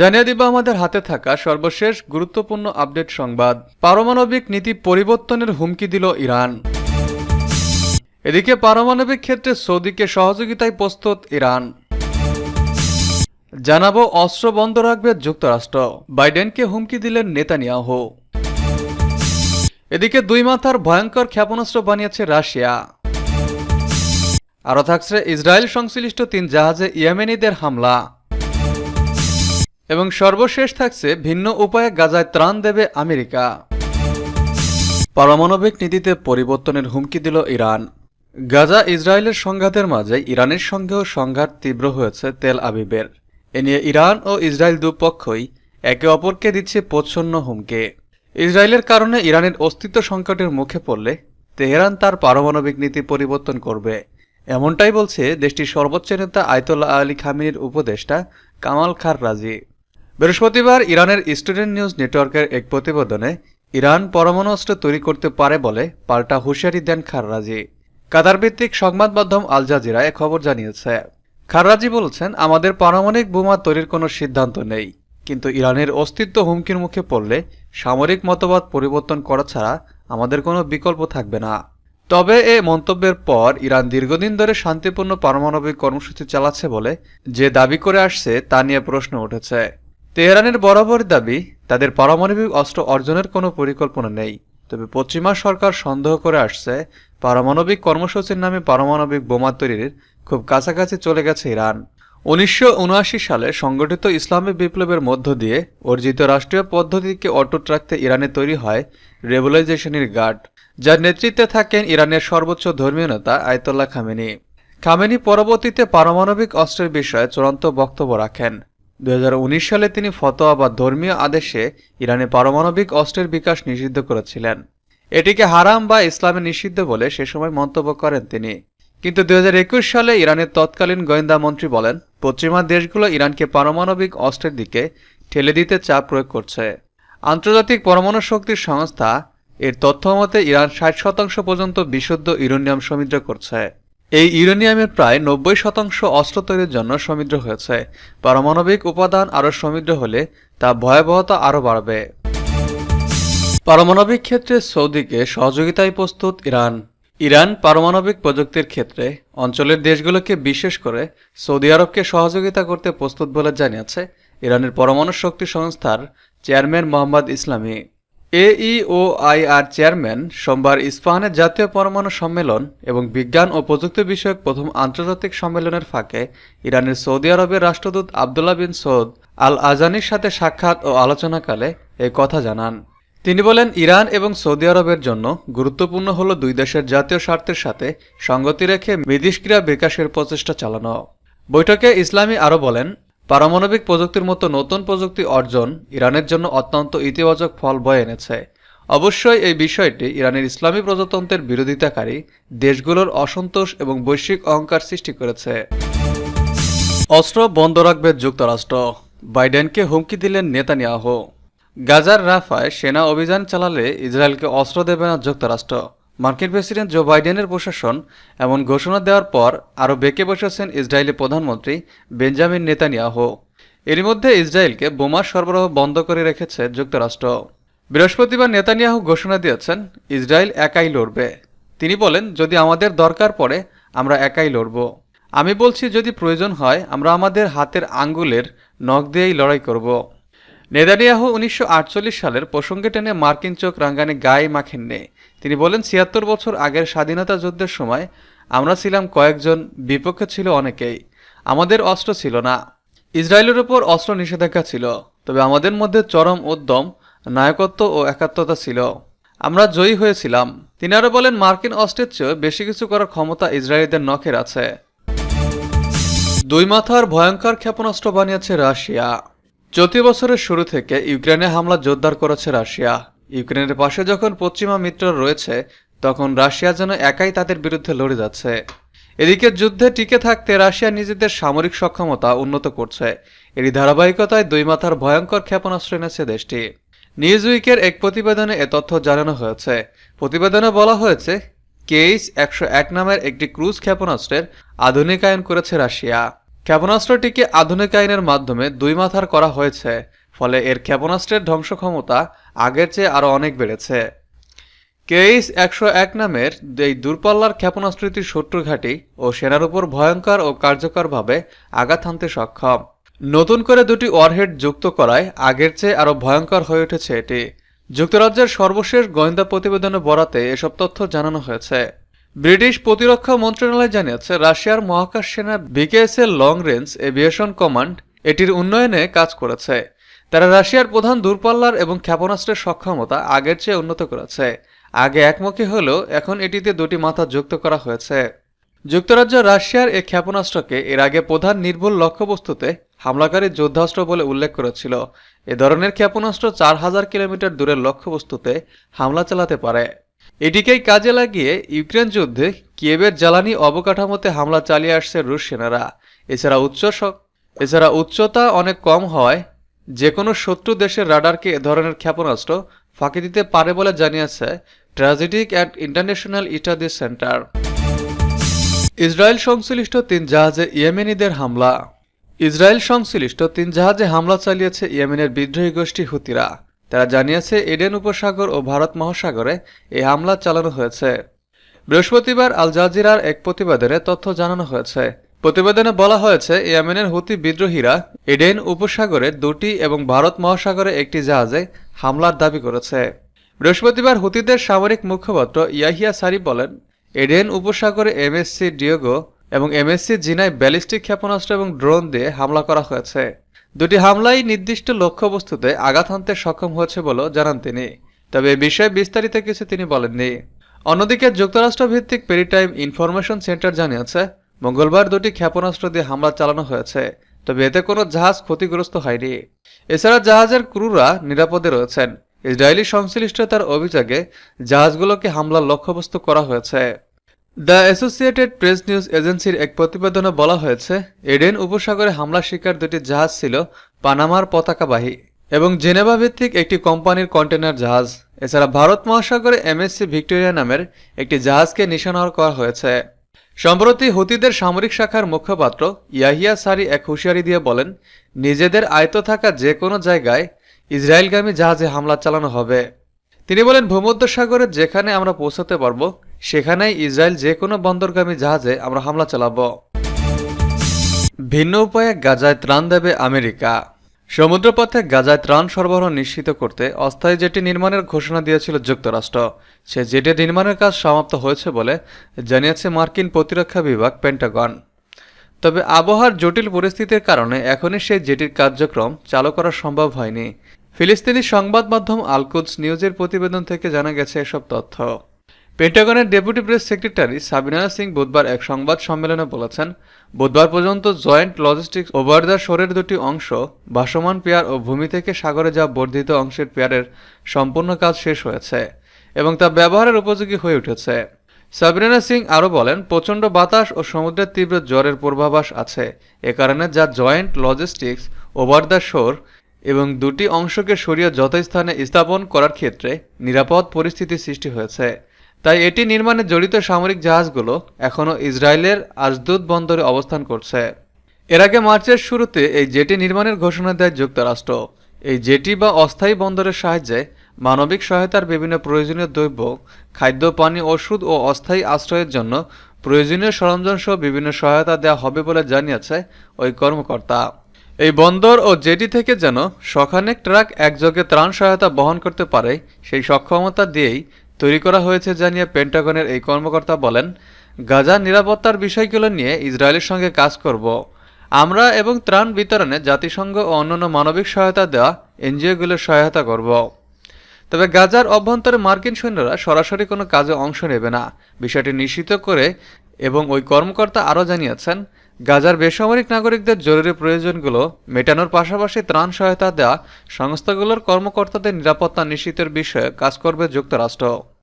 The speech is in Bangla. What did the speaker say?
জানিয়ে দিব আমাদের হাতে থাকা সর্বশেষ গুরুত্বপূর্ণ আপডেট সংবাদ। পারমাণবিক নীতি পরিবর্তনের হুমকি দিল ইরান। এদিকে পারমাণবিক ক্ষেত্রে সৌদিকে সহযোগিতায় প্রস্তুত ইরান। জানাব অস্ত্র বন্ধ রাখবে যুক্তরাষ্ট্র। বাইডেনকে হুমকি দিলেন নেতানিয়াহু। এদিকে দুই মাথার ভয়ঙ্কর ক্ষেপণাস্ত্র বানিয়েছে রাশিয়া। আরও থাকছে ইসরায়েল সংশ্লিষ্ট তিন জাহাজে ইয়েমেনিদের হামলা। এবং সর্বশেষ থাকছে ভিন্ন উপায়ে গাজায় ত্রাণ দেবে আমেরিকা। পারমাণবিক নীতিতে পরিবর্তনের হুমকি দিল ইরান। গাজা ইসরায়েলের সংঘাতের মাঝে ইরানের সঙ্গেও সংঘাত তীব্র হয়েছে তেল আবিবের। এ নিয়ে ইরান ও ইসরায়েল দুপক্ষই একে অপরকে দিচ্ছে প্রচ্ছন্ন হুমকে। ইসরায়েলের কারণে ইরানের অস্তিত্ব সংকটের মুখে পড়লে তেহরান তার পারমাণবিক নীতি পরিবর্তন করবে। এমনটাই বলছে দেশটির সর্বোচ্চ নেতা আয়তোল্লাহ আলী খামিনের উপদেষ্টা কামাল খার রাজি বৃহস্পতিবার ইরানের স্টুডেন্ট নিউজ নেটওয়ার্কের এক প্রতিবেদনে ইরান পরমাণু অস্ত্র তৈরি করতে পারে বলে পাল্টা হুঁশিয়ারি দেন খাররাজি। কাতার ভিত্তিক সংবাদ মাধ্যম আল জাজিরা এ খবর জানিয়েছে। খাররাজি বলছেন, আমাদের পারমাণবিক বোমা তৈরির কোনো সিদ্ধান্ত নেই, কিন্তু ইরানের অস্তিত্ব হুমকির মুখে পড়লে সামরিক মতবাদ পরিবর্তন করা ছাড়া আমাদের কোনো বিকল্প থাকবে না। তবে এ মন্তব্যের পর ইরান দীর্ঘদিন ধরে শান্তিপূর্ণ পারমাণবিক কর্মসূচি চালাচ্ছে বলে যে দাবি করে আসছে তা নিয়ে প্রশ্ন উঠেছে। তেহরানের বরাবর দাবি, তাদের পারমাণবিক অস্ত্র অর্জনের কোনো পরিকল্পনা নেই। তবে পশ্চিমা সরকার সন্দেহ করে আসছে, পারমাণবিক কর্মসূচির নামে পারমাণবিক বোমা তৈরির খুব কাছাকাছি চলে গেছে ইরান। উনিশশো উনআশি সালে সংগঠিত ইসলামী বিপ্লবের মধ্য দিয়ে অর্জিত রাষ্ট্রীয় পদ্ধতিকে অটুট রাখতে ইরানে তৈরি হয় রেভুলাইজেশনের গার্ড, যার নেতৃত্বে থাকেন ইরানের সর্বোচ্চ ধর্মীয় নেতা আয়তোল্লাহ খামেনি। খামেনি পরবর্তীতে পারমাণবিক অস্ত্রের বিষয়ে চূড়ান্ত বক্তব্য রাখেন। দুই হাজার উনিশ সালে তিনি ফতোয়া বা ধর্মীয় আদেশে ইরানে পারমাণবিক অস্ত্রের বিকাশ নিষিদ্ধ করেছিলেন। এটিকে হারাম বা ইসলামে নিষিদ্ধ বলে সে সময় মন্তব্য করেন তিনি। কিন্তু দুই হাজার একুশ সালে ইরানের তৎকালীন গোয়েন্দা মন্ত্রী বলেন, পশ্চিমা দেশগুলো ইরানকে পারমাণবিক অস্ত্রের দিকে ঠেলে দিতে চাপ প্রয়োগ করছে। আন্তর্জাতিক পরমাণু শক্তির সংস্থা এর তথ্য মতে, ইরান ষাট শতাংশ পর্যন্ত বিশুদ্ধ ইউরেনিয়াম সমৃদ্ধ করছে। এই ইউরেনিয়ামের প্রায় নব্বই শতাংশ অস্ত্র তৈরির জন্য সমৃদ্ধ হয়েছে। পারমাণবিক উপাদান আরও সমৃদ্ধ হলে তা ভয়াবহতা আরও বাড়বে। পারমাণবিক ক্ষেত্রে সৌদিকে সহযোগিতায় প্রস্তুত ইরান। ইরান পারমাণবিক প্রযুক্তির ক্ষেত্রে অঞ্চলের দেশগুলোকে বিশেষ করে সৌদি আরবকে সহযোগিতা করতে প্রস্তুত বলে জানিয়েছে ইরানের পরমাণু শক্তি সংস্থার চেয়ারম্যান মোহাম্মদ ইসলামী। এইওআইআর চেয়ারম্যান সোমবার ইস্পাহানের জাতীয় পরমাণু সম্মেলন এবং বিজ্ঞান ও প্রযুক্তি বিষয়ক প্রথম আন্তর্জাতিক সম্মেলনের ফাঁকে ইরানের সৌদি আরবের রাষ্ট্রদূত আবদুল্লাহ বিন সৌদ আল আজানির সাথে সাক্ষাৎ ও আলোচনাকালে এই কথা জানান। তিনি বলেন, ইরান এবং সৌদি আরবের জন্য গুরুত্বপূর্ণ হল দুই দেশের জাতীয় স্বার্থের সাথে সঙ্গতি রেখে মিদিষ্ক্রিয়া বিকাশের প্রচেষ্টা চালানো। বৈঠকে ইসলামী আরও বলেন পারমাণবিক প্রযুক্তির মতো নতুন প্রযুক্তি অর্জন ইরানের জন্য অত্যন্ত ইতিবাচক ফল বয়ে এনেছে। অবশ্যই এই বিষয়টি ইরানের ইসলামী প্রজাতন্ত্রের বিরোধিতাকারী দেশগুলোর অসন্তোষ এবং বৈশ্বিক অহংকার সৃষ্টি করেছে। অস্ত্র বন্ধ রাখবে যুক্তরাষ্ট্র। বাইডেনকে হুমকি দিলেন নেতানিয়াহু। গাজার রাফায় সেনা অভিযান চালালে ইসরায়েলকে অস্ত্র দেবে না যুক্তরাষ্ট্র। মার্কিন প্রেসিডেন্ট জো বাইডেনের প্রশাসন এমন ঘোষণা দেওয়ার পর আরও বেঁকে বসেছেন ইসরায়েলি প্রধানমন্ত্রী বেঞ্জামিন নেতানিয়াহু। এরই মধ্যে ইসরায়েলকে বোমা সরবরাহ বন্ধ করে রেখেছে যুক্তরাষ্ট্র। বৃহস্পতিবার নেতানিয়াহু ঘোষণা দিয়েছেন, ইসরায়েল একাই লড়বে। তিনি বলেন, যদি আমাদের দরকার পড়ে, আমরা একাই লড়ব। আমি বলছি, যদি প্রয়োজন হয়, আমরা আমাদের হাতের আঙ্গুলের নখ দিয়েই লড়াই করব। নেদানিয়াহু উনিশশো সালের প্রসঙ্গে টেনে মার্কিন চোখ রাঙ্গানে গায়ে মাখেননি। তিনি বলেন, ছিয়াত্তর বছর আগের স্বাধীনতা যুদ্ধের সময় আমরা ছিলাম কয়েকজন, বিপক্ষে ছিল অনেকেই। আমাদের অস্ত্র ছিল না। ইসরায়েলের উপর অস্ত্র নিষেধাজ্ঞা ছিল, তবে আমাদের মধ্যে চরম উদ্যম, নায়কত্ব ও একাত্মতা ছিল। আমরা জয়ী হয়েছিলাম। তিনি আরও বলেন, মার্কিন অস্ত্রের চেয়ে বেশি কিছু করার ক্ষমতা ইসরায়েলিদের নখের আছে। দুই মাথার ভয়ঙ্কর ক্ষেপণাস্ত্র বানিয়েছে রাশিয়া। চলতি বছরের শুরু থেকে ইউক্রেনে হামলা জোরদার করেছে রাশিয়া। ইউক্রেনের পাশে যখন পশ্চিমা মিত্র রয়েছে, তখন রাশিয়া যেন একাই তাদের বিরুদ্ধে লড়ে যাচ্ছে। এদিকে যুদ্ধে টিকে থাকতে রাশিয়া নিজেদের সামরিক সক্ষমতা উন্নত করছে। এরই ধারাবাহিকতায় দুই মাথার ভয়ঙ্কর ক্ষেপণাস্ত্র এনেছে দেশটি। নিউজ উইকের এক প্রতিবেদনে এ তথ্য জানানো হয়েছে। প্রতিবেদনে বলা হয়েছে, কেইস একশো এক নামের একটি ক্রুজ ক্ষেপণাস্ত্রের আধুনিকায়ন করেছে রাশিয়া। ক্ষেপণাস্ত্রটিকে আধুনিকায়নের মাধ্যমে দুই মাথার করা হয়েছে। ফলে এর ক্ষেপণাস্ত্রের ধ্বংস ক্ষমতা আগের চেয়ে আরও অনেক বেড়েছে। কেইস একশো এক নামের এই দূরপাল্লার ক্ষেপণাস্ত্রটির শত্রু ঘাঁটি ও সেনার উপর ভয়ঙ্কর ও কার্যকরভাবে আঘাত হানতে সক্ষম। নতুন করে দুটি ওয়ারহেড যুক্ত করায় আগের চেয়ে আরও ভয়ঙ্কর হয়ে উঠেছে এটি। যুক্তরাজ্যের সর্বশেষ গোয়েন্দা প্রতিবেদনে বরাতে এসব তথ্য জানানো হয়েছে। ব্রিটিশ প্রতিরক্ষা মন্ত্রণালয় জানিয়েছে, রাশিয়ার মহাকাশ সেনা BKSL long range aviation command এটির উন্নয়নে কাজ করেছে। তারা রাশিয়ার প্রধান দূরপাল্লার এবং ক্ষেপণাস্ত্রের সক্ষমতা আগের চেয়ে উন্নত করেছে। আগে একমুখী হলেও এখন এটিতে দুটি মাথা যুক্ত করা হয়েছে। যুক্তরাজ্য রাশিয়ার এই ক্ষেপণাস্ত্রকে এর আগে প্রধান নির্ভুল লক্ষ্যবস্তুতে হামলাকারী যোদ্ধাস্ত্র বলে উল্লেখ করেছিল। এ ধরনের ক্ষেপণাস্ত্র চার হাজার কিলোমিটার দূরের লক্ষ্যবস্তুতে হামলা চালাতে পারে। এটিকেই কাজে লাগিয়ে ইউক্রেন যুদ্ধে কিয়েবের জ্বালানি অবকাঠামোতে হামলা চালিয়ে আসছে রুশ সেনারা। এছাড়া উচ্চ এছাড়া উচ্চতা অনেক কম হওয়ায় যে কোনো শত্রু দেশের রাডারকে এ ধরনের ক্ষেপণাস্ত্র ফাঁকি দিতে পারে বলে জানিয়েছে ট্র্যাজেডিক অ্যাট ইন্টারন্যাশনাল ইটাদি সেন্টার। ইসরায়েল সংশ্লিষ্ট তিন জাহাজে ইয়েমেনিদের হামলা। ইসরায়েল সংশ্লিষ্ট তিন জাহাজে হামলা চালিয়েছে ইয়েমেনের বিদ্রোহী গোষ্ঠী হুতিরা। তারা জানিয়েছে এডেন উপসাগর ও ভারত মহাসাগরে এই হামলা চালানো হয়েছে। বৃহস্পতিবার আল জাজিরার এক প্রতিবেদনে তথ্য জানানো হয়েছে। প্রতিবেদনে বলা হয়েছে, ইয়েমেনের হুতি বিদ্রোহীরা এডেন উপসাগরে দুটি এবং ভারত মহাসাগরে একটি জাহাজে হামলার দাবি করেছে। বৃহস্পতিবার হুতিদের সামরিক মুখপাত্র ইয়াহিয়া সারি বলেন, এডেন উপসাগরে এমএসসি ডিওগো এবং এমএসসি জিনায় ব্যালিস্টিক ক্ষেপণাস্ত্র এবং ড্রোন দিয়ে হামলা করা হয়েছে। দুটি হামলাই নির্দিষ্ট লক্ষ্যবস্তুতে আঘাত হানতে সক্ষম হয়েছে বলেও জানান তিনি, তবে এ বিষয়ে বিস্তারিত কিছু তিনি বলেননি। অন্যদিকে যুক্তরাষ্ট্র ভিত্তিক পেরিটাইম ইনফরমেশন সেন্টার জানিয়েছে মঙ্গলবার দুটি ক্ষেপণাস্ত্র দিয়ে হামলা চালানো হয়েছে, তবে এতে কোনো জাহাজ ক্ষতিগ্রস্ত হয়নি। এছাড়া জাহাজের ক্রুরা নিরাপদে রয়েছেন। ইসরায়েলি সংশ্লিষ্টতার অভিযোগে জাহাজগুলোকে হামলার লক্ষ্যবস্তু করা হয়েছে। দ্য অ্যাসোসিয়েটেড প্রেস নিউজ এজেন্সির এক প্রতিবেদনে বলা হয়েছে, এডেন উপসাগরে হামলা শিকার দুটি জাহাজ ছিল পানামার পতাকাবাহী এবং জেনেভা ভিত্তিক একটি কোম্পানির কন্টেনার জাহাজ। এছাড়া ভারত মহাসাগরে এমএসসি ভিক্টোরিয়া নামের একটি জাহাজকে নিশানা করা হয়েছে। সম্প্রতি হুতিদের সামরিক শাখার মুখপাত্র ইয়াহিয়া সারি এক হুঁশিয়ারি দিয়ে বলেন, নিজেদের আয়ত্ত থাকা যে কোনো জায়গায় ইসরায়েলগামী জাহাজে হামলা চালানো হবে। তিনি বলেন, ভূমধ্যসাগরে যেখানে আমরা পৌঁছাতে পারব, সেখানেই ইসরায়েল যে কোনো বন্দরগামী জাহাজে আমরা হামলা চালাবো। ভিন্ন উপায়ে গাজায় ত্রাণ দেবে আমেরিকা। সমুদ্রপথে গাজায় ত্রাণ সরবরাহ নিশ্চিত করতে অস্থায়ী জেটি নির্মাণের ঘোষণা দিয়েছিল যুক্তরাষ্ট্র। সে জেটি নির্মাণের কাজ সমাপ্ত হয়েছে বলে জানিয়েছে মার্কিন প্রতিরক্ষা বিভাগ পেন্টাগন। তবে আবহাওয়ার জটিল পরিস্থিতির কারণে এখনই সেই জেটির কার্যক্রম চালু করা সম্ভব হয়নি। ফিলিস্তিনি সংবাদ মাধ্যম আলকুদস নিউজের প্রতিবেদন থেকে জানা গেছে এসব তথ্য। পেন্টাগনের deputy press secretary Sabrina Singh বুধবার এক সংবাদ সম্মেলনে বলেছেন, বুধবার পর্যন্ত জয়েন্ট লজিস্টিক্স ওভার দ্য শোরের দুটি অংশ, ভাসমান পেয়ার ও ভূমি থেকে সাগরে যাওয়া বর্ধিত অংশের পেয়ারের সম্পূর্ণ কাজ শেষ হয়েছে এবং তা ব্যবহারের উপযোগী হয়ে উঠেছে। সাবরিনা সিং আরও বলেন, প্রচণ্ড বাতাস ও সমুদ্রের তীব্র জ্বরের পূর্বাভাস আছে, এ কারণে যা জয়েন্ট লজিস্টিক্স ওভার দ্য শোর এবং দুটি অংশকে সরিয়ে যথাস্থানে স্থাপন করার ক্ষেত্রে নিরাপদ পরিস্থিতি সৃষ্টি হয়েছে। তাই এটি নির্মাণে জড়িত সামরিক জাহাজগুলো এখনও ইসরায়েলের আজদুদ বন্দরে অবস্থান করছে। এর আগে মার্চের শুরুতে এই জেটি নির্মাণের ঘোষণা দেয় যুক্তরাষ্ট্র। এই জেটি বা অস্থায়ী বন্দরের সাহায্যে মানবিক সহায়তার বিভিন্ন প্রয়োজনীয় দ্রব্য, খাদ্য, পানি, ওষুধ ও অস্থায়ী আশ্রয়ের জন্য প্রয়োজনীয় সরঞ্জাম সহ বিভিন্ন সহায়তা দেওয়া হবে বলে জানিয়েছে ওই কর্মকর্তা। এই বন্দর ও জেটি থেকে যেন শখানেক ট্রাক একযোগে ত্রাণ সহায়তা বহন করতে পারে সেই সক্ষমতা দিয়েই তৈরি করা হয়েছে জানিয়ে পেন্টাগনের এই কর্মকর্তা বলেন গাজার নিরাপত্তার বিষয়গুলো নিয়ে ইসরায়েলের সঙ্গে কাজ করব। আমরা এবং ত্রাণ বিতরণে জাতিসংঘ ও অন্যান্য মানবিক সহায়তা দেওয়া এনজিওগুলোর সহায়তা করব। তবে গাজার অভ্যন্তরে মার্কিন সৈন্যরা সরাসরি কোনো কাজে অংশ নেবে না। বিষয়টি নিশ্চিত করে এবং ওই কর্মকর্তা আরও জানিয়েছেন গাজার বেসামরিক নাগরিকদের জরুরি প্রয়োজনগুলো মেটানোর পাশাপাশি ত্রাণ সহায়তা দেওয়া সংস্থাগুলোর কর্মকর্তাদের নিরাপত্তা নিশ্চিতের বিষয়ে কাজ করবে যুক্তরাষ্ট্র।